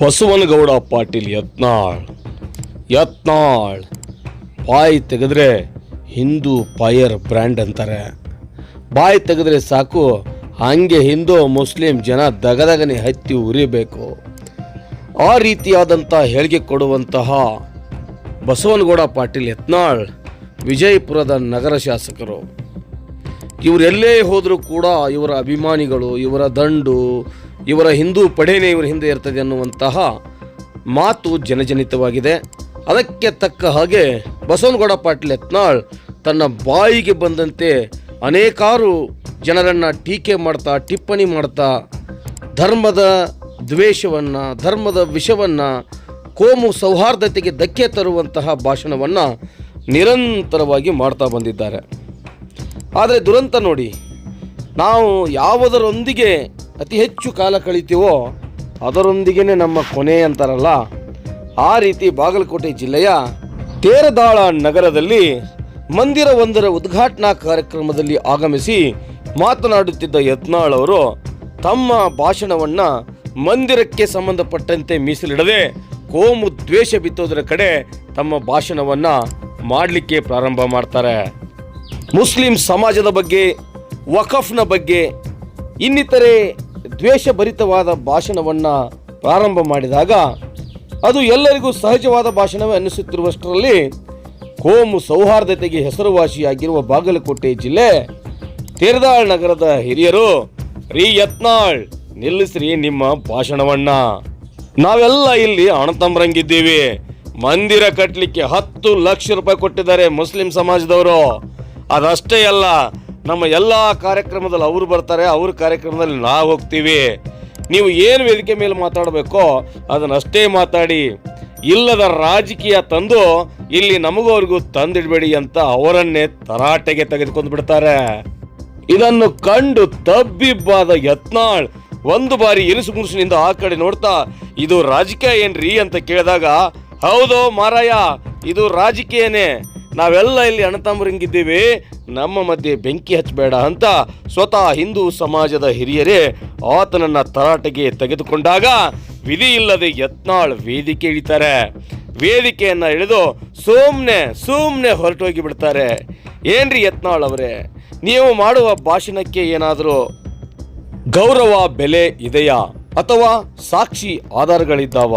ಬಸವನಗೌಡ ಪಾಟೀಲ್ ಯತ್ನಾಳ್ ಯತ್ನಾಳ್ ಬಾಯಿ ತೆಗೆದ್ರೆ Hindu fire brand ಅಂತಾರೆ. ಬಾಯಿ ತೆಗೆದ್ರೆ ಸಾಕು, ಹಾಗೆ ಹಿಂದೂ ಮುಸ್ಲಿಂ ಜನ ದಗದಗನೆ ಹತ್ತಿ ಉರಿಬೇಕು. ಆ ರೀತಿಯಾದಂಥ ಹೇಳಿಕೆ ಕೊಡುವಂತಹ ಬಸವನಗೌಡ ಪಾಟೀಲ್ ಯತ್ನಾಳ್ ವಿಜಯಪುರದ ನಗರ ಶಾಸಕರು. ಇವರೆಲ್ಲೇ ಹೋದರೂ ಕೂಡ ಇವರ ಅಭಿಮಾನಿಗಳು, ಇವರ ದಂಡು ಇವರ ಹಿಂದೂ ಪಡೆಯೇ ಇವರ ಹಿಂದೆ ಇರ್ತದೆ ಅನ್ನುವಂತಹ ಮಾತು ಜನಜನಿತವಾಗಿದೆ. ಅದಕ್ಕೆ ತಕ್ಕ ಹಾಗೆ ಬಸವನಗೌಡ ಪಾಟೀಲ್ ಯತ್ನಾಳ್ ತನ್ನ ಬಾಯಿಗೆ ಬಂದಂತೆ ಅನೇಕಾರು ಜನರನ್ನು ಟೀಕೆ ಮಾಡ್ತಾ, ಟಿಪ್ಪಣಿ ಮಾಡ್ತಾ, ಧರ್ಮದ ದ್ವೇಷವನ್ನು, ಧರ್ಮದ ವಿಷವನ್ನು, ಕೋಮು ಸೌಹಾರ್ದತೆಗೆ ಧಕ್ಕೆ ತರುವಂತಹ ಭಾಷಣವನ್ನು ನಿರಂತರವಾಗಿ ಮಾಡ್ತಾ ಬಂದಿದ್ದಾರೆ. ಆದರೆ ದುರಂತ ನೋಡಿ, ನಾವು ಯಾವುದರೊಂದಿಗೆ ಅತಿ ಹೆಚ್ಚು ಕಾಲ ಕಳಿತೀವೋ ಅದರೊಂದಿಗೇ ನಮ್ಮ ಕೊನೆ ಅಂತಾರಲ್ಲ. ಆ ರೀತಿ ಬಾಗಲಕೋಟೆ ಜಿಲ್ಲೆಯ ತೇರದಾಳ ನಗರದಲ್ಲಿ ಮಂದಿರವೊಂದರ ಉದ್ಘಾಟನಾ ಕಾರ್ಯಕ್ರಮದಲ್ಲಿ ಆಗಮಿಸಿ ಮಾತನಾಡುತ್ತಿದ್ದ ಯತ್ನಾಳ್ ಅವರು, ತಮ್ಮ ಭಾಷಣವನ್ನು ಮಂದಿರಕ್ಕೆ ಸಂಬಂಧಪಟ್ಟಂತೆ ಮೀಸಲಿಡದೆ ಕೋಮು ದ್ವೇಷ ಬಿತ್ತೋದರ ಕಡೆ ತಮ್ಮ ಭಾಷಣವನ್ನು ಮಾಡಲಿಕ್ಕೆ ಪ್ರಾರಂಭ ಮಾಡ್ತಾರೆ. ಮುಸ್ಲಿಂ ಸಮಾಜದ ಬಗ್ಗೆ, ವಕಫ್ನ ಬಗ್ಗೆ, ಇನ್ನಿತರೆ ದ್ವೇಷಭರಿತವಾದ ಭಾಷಣವನ್ನು ಪ್ರಾರಂಭ ಮಾಡಿದಾಗ ಅದು ಎಲ್ಲರಿಗೂ ಸಹಜವಾದ ಭಾಷಣವೇ ಅನ್ನಿಸುತ್ತಿರುವಷ್ಟರಲ್ಲಿ ಕೋಮು ಸೌಹಾರ್ದತೆಗೆ ಹೆಸರುವಾಸಿಯಾಗಿರುವ ಬಾಗಲಕೋಟೆ ಜಿಲ್ಲೆ ತೇರದಾಳ್ ನಗರದ ಹಿರಿಯರು, ರೀ ಯತ್ನಾಳ್, ನಿಲ್ಲಿಸ್ರಿ ನಿಮ್ಮ ಭಾಷಣವನ್ನ. ನಾವೆಲ್ಲ ಇಲ್ಲಿ ಅಣತಂಬರಂಗಿದ್ದೀವಿ. ಮಂದಿರ ಕಟ್ಟಲಿಕ್ಕೆ ಹತ್ತು ಲಕ್ಷ ರೂಪಾಯಿ ಕೊಟ್ಟಿದ್ದಾರೆ ಮುಸ್ಲಿಂ ಸಮಾಜದವರು. ಅದಷ್ಟೇ ಅಲ್ಲ ನಮ್ಮ ಎಲ್ಲ ಕಾರ್ಯಕ್ರಮದಲ್ಲಿ ಅವರು ಬರ್ತಾರೆ, ಅವ್ರ ಕಾರ್ಯಕ್ರಮದಲ್ಲಿ ನಾವು ಹೋಗ್ತೀವಿ. ನೀವು ಏನು ವೇದಿಕೆ ಮೇಲೆ ಮಾತಾಡಬೇಕೋ ಅದನ್ನಷ್ಟೇ ಮಾತಾಡಿ. ಇಲ್ಲದ ರಾಜಕೀಯ ತಂದು ಇಲ್ಲಿ ನಮಗೂ ಅವ್ರಿಗೂ ತಂದಿಡಬೇಡಿ ಅಂತ ಅವರನ್ನೇ ತರಾಟೆಗೆ ತೆಗೆದುಕೊಂಡು ಬಿಡ್ತಾರೆ. ಇದನ್ನು ಕಂಡು ತಬ್ಬಿಬ್ಬಾದ ಯತ್ನಾಳ್ ಒಂದು ಬಾರಿ ಇರಿಸು ಮುರುಸಿನಿಂದ ಆ ಕಡೆ ನೋಡ್ತಾ, ಇದು ರಾಜಕೀಯ ಏನ್ರಿ ಅಂತ ಕೇಳಿದಾಗ, ಹೌದು ಮಾರಾಯ, ಇದು ರಾಜಕೀಯನೇ. ನಾವೆಲ್ಲ ಇಲ್ಲಿ ಅಣತಂಬರಿಂಗಿದ್ದೀವಿ. ನಮ್ಮ ಮಧ್ಯೆ ಬೆಂಕಿ ಹಚ್ಚಬೇಡ ಅಂತ ಸ್ವತಃ ಹಿಂದೂ ಸಮಾಜದ ಹಿರಿಯರೇ ಆತನನ್ನ ತರಾಟೆಗೆ ತೆಗೆದುಕೊಂಡಾಗ ವಿಧಿ ಇಲ್ಲದೆ ಯತ್ನಾಳ್ ವೇದಿಕೆ ಇಳಿತಾರೆ. ವೇದಿಕೆಯನ್ನ ಇಳಿದು ಸುಮ್ಮನೆ ಸುಮ್ಮನೆ ಹೊರಟೋಗಿ ಬಿಡ್ತಾರೆ. ಏನ್ರಿ ಯತ್ನಾಳ್ ಅವರೇ? ನೀವು ಮಾಡುವ ಭಾಷಣಕ್ಕೆ ಏನಾದರೂ ಗೌರವ, ಬೆಲೆ ಇದೆಯಾ ಅಥವಾ ಸಾಕ್ಷಿ ಆಧಾರಗಳಿದ್ದಾವ?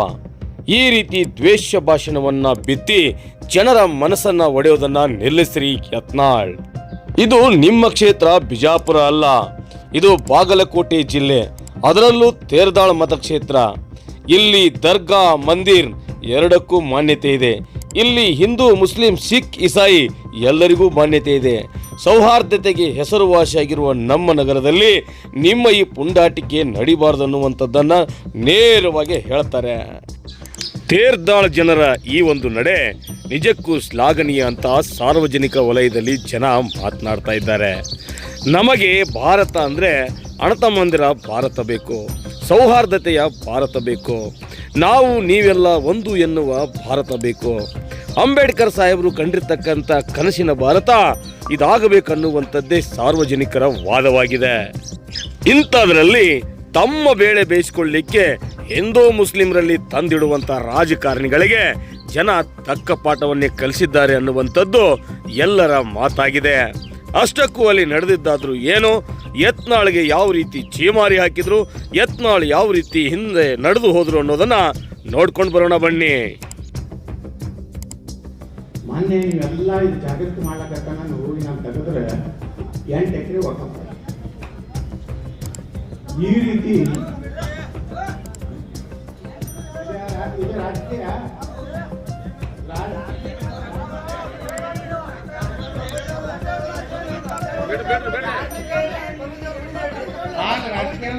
ಈ ರೀತಿ ದ್ವೇಷ ಭಾಷಣವನ್ನ ಬಿತ್ತಿ ಜನರ ಮನಸ್ಸನ್ನ ಒಡೆಯೋದನ್ನ ನಿಲ್ಲಿಸಿರಿ ಯತ್ನಾಳ್. ಇದು ನಿಮ್ಮ ಕ್ಷೇತ್ರ, ಬಿಜಾಪುರ ಅಲ್ಲ. ಇದು ಬಾಗಲಕೋಟೆ ಜಿಲ್ಲೆ. ಅದರಲ್ಲೂ ತೇರ್ದಾಳ್ ಮತಕ್ಷೇತ್ರ ಇಲ್ಲಿ ದರ್ಗಾ, ಮಂದಿರ್ ಎರಡಕ್ಕೂ ಮಾನ್ಯತೆ ಇದೆ. ಇಲ್ಲಿ ಹಿಂದೂ, ಮುಸ್ಲಿಂ, ಸಿಖ್, ಇಸಾಯಿ ಎಲ್ಲರಿಗೂ ಮಾನ್ಯತೆ ಇದೆ. ಸೌಹಾರ್ದತೆಗೆ ಹೆಸರುವಾಸಿಯಾಗಿರುವ ನಮ್ಮ ನಗರದಲ್ಲಿ ನಿಮ್ಮ ಈ ಪುಂಡಾಟಿಕೆ ನಡಿಬಾರ್ದು ಅನ್ನುವಂಥದ್ದನ್ನು ನೇರವಾಗಿ ಹೇಳ್ತಾರೆ. ತೇರ್ದಾಳ್ ಜನರ ಈ ಒಂದು ನಡೆ ನಿಜಕ್ಕೂ ಶ್ಲಾಘನೀಯ ಅಂತ ಸಾರ್ವಜನಿಕ ವಲಯದಲ್ಲಿ ಜನ ಮಾತನಾಡ್ತಾ ಇದ್ದಾರೆ. ನಮಗೆ ಭಾರತ ಅಂದರೆ ಅಣತಮ್ಮಂದಿರ ಭಾರತ ಬೇಕು, ಸೌಹಾರ್ದತೆಯ ಭಾರತ ಬೇಕು, ನಾವು ನೀವೆಲ್ಲ ಒಂದು ಎನ್ನುವ ಭಾರತ ಬೇಕು. ಅಂಬೇಡ್ಕರ್ ಸಾಹೇಬರು ಕಂಡಿರ್ತಕ್ಕಂಥ ಕನಸಿನ ಭಾರತ ಇದಾಗಬೇಕನ್ನುವಂಥದ್ದೇ ಸಾರ್ವಜನಿಕರ ವಾದವಾಗಿದೆ. ಇಂಥದ್ರಲ್ಲಿ ತಮ್ಮ ಬೇಳೆ ಬೇಯಿಸಿಕೊಳ್ಳಿಕ್ಕೆ ಹಿಂದೂ ಮುಸ್ಲಿಮರಲ್ಲಿ ತಂದಿಡುವಂಥ ರಾಜಕಾರಣಿಗಳಿಗೆ ಜನ ತಕ್ಕ ಪಾಠವನ್ನೇ ಕಲಿಸಿದ್ದಾರೆ ಅನ್ನುವಂಥದ್ದು ಎಲ್ಲರ ಮಾತಾಗಿದೆ. ಅಷ್ಟಕ್ಕೂ ಅಲ್ಲಿ ನಡೆದಿದ್ದಾದರೂ ಏನು? ಯತ್ನಾಳ್ಗೆ ಯಾವ ರೀತಿ ಚೀಮಾರಿ ಹಾಕಿದ್ರು? ಯತ್ನಾಳ್ ಯಾವ ರೀತಿ ಹಿಂದೆ ನಡೆದು ಹೋದ್ರು ಅನ್ನೋದನ್ನ ನೋಡ್ಕೊಂಡು ಬರೋಣ ಬನ್ನಿ. ಮೊನ್ನೆ ನೀವೆಲ್ಲ ಇದು ಜಾಗೃತಿ ಮಾಡ್ಲಕ್ಕ ನಾನು ಹೋಗಿ ನಾನು ತೆಗೆದ್ರೆ ಎಂಟು ಎಕರೆ ಈ ರೀತಿ ಇದು ರಾಜಕೀಯ ರಾಜಕೀಯ